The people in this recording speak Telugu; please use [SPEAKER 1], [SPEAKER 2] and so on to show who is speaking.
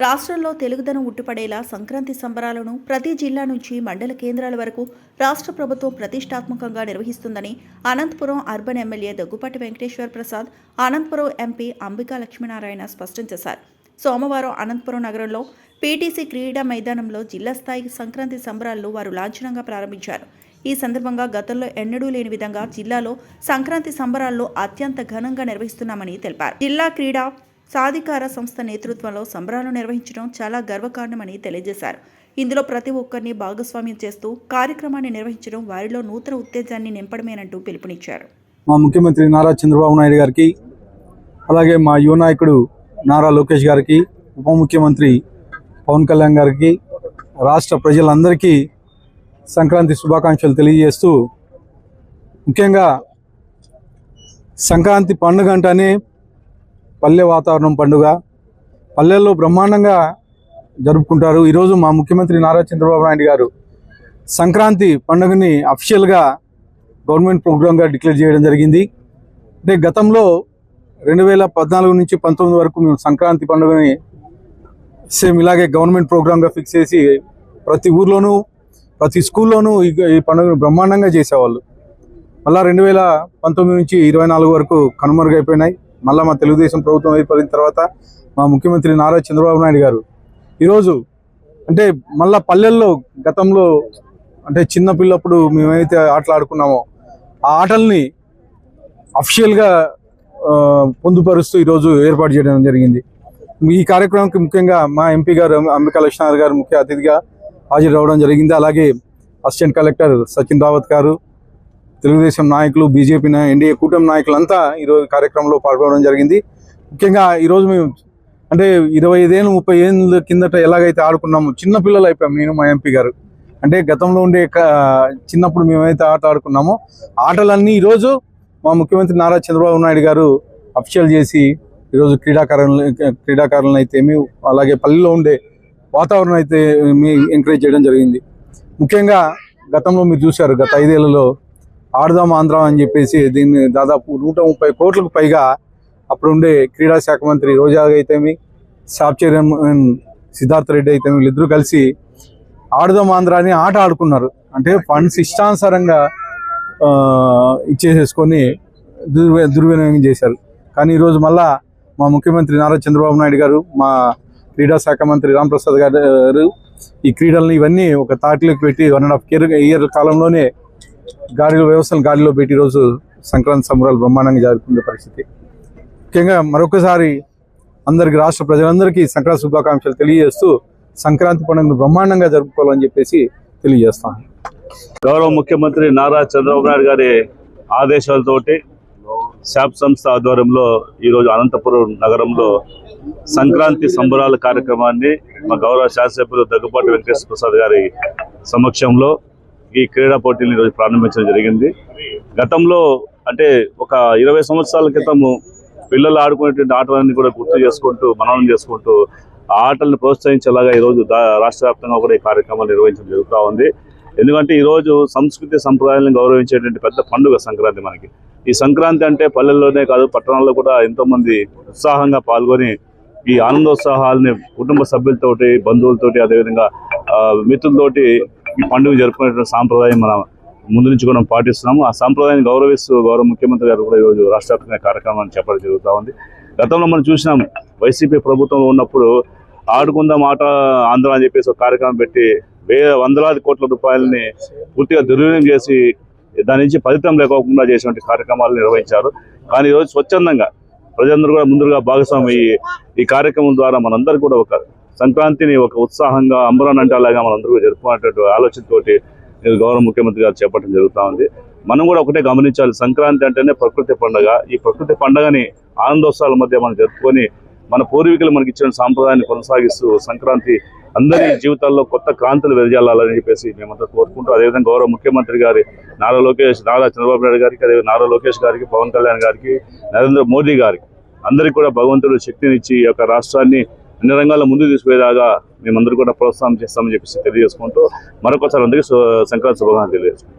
[SPEAKER 1] రాష్ట్రంలో తెలుగుదనం ఉట్టిపడేలా సంక్రాంతి సంబరాలను ప్రతి జిల్లా నుంచి మండల కేంద్రాల వరకు రాష్ట్ర ప్రభుత్వం ప్రతిష్టాత్మకంగా నిర్వహిస్తుందని Anantapur urban MLA Daggubati Venkateswara Prasad Anantapur MP Ambika Lakshminarayana స్పష్టం చేశారు. సోమవారం అనంతపురం నగరంలో పీటీసీ క్రీడా మైదానంలో జిల్లా స్థాయి సంక్రాంతి సంబరాలను వారు లాంఛనంగా ప్రారంభించారు. ఈ సందర్భంగా గతంలో ఎన్నడూ లేని విధంగా జిల్లాలో సంక్రాంతి సంబరాల్లో అత్యంత ఘనంగా నిర్వహిస్తున్నామని తెలిపారు. జిల్లా క్రీడా సాధికార సంస్థ నేతృత్వంలో సంబరాలు నిర్వహించడం చాలా గర్వకారణమని తెలియజేశారు. ఇందులో ప్రతి ఒక్కరిని భాగస్వామ్యం చేస్తూ కార్యక్రమాన్ని నిర్వహించడం వారిలో నూతన ఉత్తేజాన్ని నింపడమేనంటూ పిలుపునిచ్చారు.
[SPEAKER 2] మా ముఖ్యమంత్రి నారా చంద్రబాబు నాయుడు గారికి అలాగే మా యువ నాయకుడు నారా లోకేష్ గారికి ఉప ముఖ్యమంత్రి పవన్ కళ్యాణ్ గారికి రాష్ట్ర ప్రజలందరికీ సంక్రాంతి శుభాకాంక్షలు తెలియజేస్తూ ముఖ్యంగా సంక్రాంతి పండుగ అంటేనే పల్లె వాతావరణం పండుగ. పల్లెల్లో బ్రహ్మాండంగా జరుపుకుంటారు. ఈరోజు మా ముఖ్యమంత్రి నారా చంద్రబాబు నాయుడు గారు సంక్రాంతి పండుగని అఫీషియల్గా గవర్నమెంట్ ప్రోగ్రామ్గా డిక్లేర్ చేయడం జరిగింది. అంటే గతంలో రెండు వేల పద్నాలుగు నుంచి పంతొమ్మిది వరకు మేము సంక్రాంతి పండుగని సేమ్ ఇలాగే గవర్నమెంట్ ప్రోగ్రామ్గా ఫిక్స్ చేసి ప్రతి ఊర్లోనూ ప్రతి స్కూల్లోనూ ఈ పండుగను బ్రహ్మాండంగా చేసేవాళ్ళు. మళ్ళీ రెండు వేల పంతొమ్మిది నుంచి ఇరవై నాలుగు వరకు కనుమరుగైపోయినాయి. మళ్ళీ మా తెలుగుదేశం ప్రభుత్వం ఏర్పడిన తర్వాత మా ముఖ్యమంత్రి నారా చంద్రబాబు నాయుడు గారు. ఈరోజు అంటే మళ్ళా పల్లెల్లో గతంలో అంటే చిన్న పిల్లప్పుడు మేమైతే ఆటలు ఆడుకున్నామో ఆ ఆటల్ని అఫిషియల్గా పొందుపరుస్తూ ఈరోజు ఏర్పాటు చేయడం జరిగింది. ఈ కార్యక్రమానికి ముఖ్యంగా మా ఎంపీ గారు అంబికా లక్ష్మణ్ గారు ముఖ్య అతిథిగా హాజరు రావడం జరిగింది. అలాగే అసిస్టెంట్ కలెక్టర్ సచిన్ రావత్ గారు తెలుగుదేశం నాయకులు బీజేపీ ఎన్డీఏ కూటమి నాయకులంతా ఈరోజు కార్యక్రమంలో పాల్గొనడం జరిగింది. ముఖ్యంగా ఈరోజు మేము అంటే ఇరవై ఐదేళ్ళు ముప్పై ఏళ్ళ కిందట ఎలాగైతే ఆడుకున్నాము చిన్నపిల్లలు అయిపోయాం నేను మా ఎంపీ గారు. అంటే గతంలో ఉండే చిన్నప్పుడు మేమైతే ఆట ఆడుకున్నామో ఆటలన్నీ ఈరోజు మా ముఖ్యమంత్రి నారా చంద్రబాబు నాయుడు గారు అఫిషియల్ చేసి ఈరోజు క్రీడాకారులు క్రీడాకారులను అయితే అలాగే పల్లెలో ఉండే వాతావరణం అయితే మీ ఎంకరేజ్ చేయడం జరిగింది. ముఖ్యంగా గతంలో మీరు చూశారు గత ఐదేళ్ళలో ఆడదాం ఆంధ్ర అని చెప్పేసి దీన్ని దాదాపు నూట ముప్పై కోట్లకు పైగా అప్పుడు ఉండే క్రీడా శాఖ మంత్రి రోజా అయితేమి సాఫ్ చైర్మన్ సిద్ధార్థ రెడ్డి అయితే వీళ్ళిద్దరూ కలిసి ఆడదాం ఆంధ్ర అని ఆట ఆడుకున్నారు. అంటే ఫండ్స్ ఇష్టానుసారంగా ఇచ్చేసేసుకొని దుర్వి దుర్వినియోగం చేశారు. కానీ ఈరోజు మళ్ళా మా ముఖ్యమంత్రి నారా చంద్రబాబు నాయుడు గారు మా క్రీడా శాఖ మంత్రి రాంప్రసాద్ గారు ఈ క్రీడల్ని ఇవన్నీ ఒక తాటిలోకి పెట్టి one and half year year కాలంలోనే గాడిలో వ్యవస్థలు గాడిలో పెట్టి ఈరోజు సంక్రాంతి సంబరాలు బ్రహ్మాండంగా జరుపుకునే పరిస్థితి. ముఖ్యంగా మరొకసారి అందరికి రాష్ట్ర ప్రజలందరికీ సంక్రాంతి శుభాకాంక్షలు తెలియజేస్తూ సంక్రాంతి పండుగను బ్రహ్మాండంగా జరుపుకోవాలని చెప్పేసి తెలియజేస్తాను
[SPEAKER 3] గౌరవ ముఖ్యమంత్రి నారా చంద్రబాబు నాయుడు గారి ఆదేశాలతోటి శాప్ సంస్థ ఆధ్వర్యంలో ఈరోజు అనంతపురం నగరంలో సంక్రాంతి సంబరాల కార్యక్రమాన్ని మా గౌరవ శాసనసభ్యులు దగ్గుపాటి వెంకటేశ్వర ప్రసాద్ గారి సమక్షంలో ఈ క్రీడా పోటీని ఈరోజు ప్రారంభించడం జరిగింది. గతంలో అంటే ఒక ఇరవై సంవత్సరాల క్రితము పిల్లలు ఆడుకునేటువంటి ఆటలన్నీ కూడా గుర్తు చేసుకుంటూ మననం చేసుకుంటూ ఆ ఆటలను ప్రోత్సహించేలాగా ఈరోజు రాష్ట్ర వ్యాప్తంగా కూడా ఈ కార్యక్రమాలు నిర్వహించడం జరుగుతూ ఉంది. ఎందుకంటే ఈరోజు సంస్కృతి సంప్రదాయాలను గౌరవించేటువంటి పెద్ద పండుగ సంక్రాంతి మనకి. ఈ సంక్రాంతి అంటే పల్లెల్లోనే కాదు పట్టణాల్లో కూడా ఎంతోమంది ఉత్సాహంగా పాల్గొని ఈ ఆనందోత్సాహాలని కుటుంబ సభ్యులతోటి బంధువులతోటి అదేవిధంగా మిత్రులతోటి ఈ పండుగ జరుపుకునేటువంటి సాంప్రదాయం మనం ముందు నుంచి కూడా పాటిస్తున్నాము. ఆ సాంప్రదాయాన్ని గౌరవిస్తూ గౌరవ ముఖ్యమంత్రి గారు కూడా ఈరోజు రాష్ట్ర వ్యాప్తంగా కార్యక్రమాన్ని చెప్పడం జరుగుతూ ఉంది. గతంలో మనం చూసినాం వైసీపీ ప్రభుత్వం ఉన్నప్పుడు ఆడుకుందాం ఆట ఆంధ్ర అని చెప్పేసి ఒక కార్యక్రమం పెట్టి వే వందలాది కోట్ల రూపాయలని పూర్తిగా దుర్వినియోగం చేసి దాని నుంచి ఫలితం లేకోకుండా చేసినటువంటి కార్యక్రమాలు నిర్వహించారు. కానీ ఈరోజు స్వచ్ఛందంగా ప్రజలందరూ కూడా ముందుగా భాగస్వామి ఈ ఈ కార్యక్రమం ద్వారా మనందరూ కూడా ఒక సంక్రాంతిని ఒక ఉత్సాహంగా అంబరాన్ అంటే అలాగా మనందరూ కూడా జరుపుకునేటువంటి ఆలోచనతోటి గౌరవ ముఖ్యమంత్రి గారు చేపట్టడం జరుగుతూ ఉంది. మనం కూడా ఒకటే గమనించాలి సంక్రాంతి అంటేనే ప్రకృతి పండుగ. ఈ ప్రకృతి పండుగని ఆనందోత్సవాల మధ్య మనం జరుపుకొని మన పూర్వీకులు మనకి ఇచ్చిన సాంప్రదాయాన్ని కొనసాగిస్తూ సంక్రాంతి అందరి జీవితాల్లో కొత్త క్రాంతులు వెదజల్లాలని చెప్పేసి మేమంతా కోరుకుంటూ అదేవిధంగా గౌరవ ముఖ్యమంత్రి గారి నారా లోకేష్ నారా చంద్రబాబు నాయుడు గారికి అదే నారా లోకేష్ గారికి పవన్ కళ్యాణ్ గారికి నరేంద్ర మోదీ గారికి అందరికీ కూడా భగవంతుడు శక్తినిచ్చి ఈ యొక్క రాష్ట్రాన్ని అన్ని రంగాల్లో ముందు తీసుకుపోయేదాగా మేమందరూ కూడా ప్రోత్సాహం చేస్తామని చెప్పేసి తెలియజేసుకుంటూ మరొకసారి అందరికీ సంక్రాంతి శుభాకాంక్షలు తెలియజేసుకుంటాం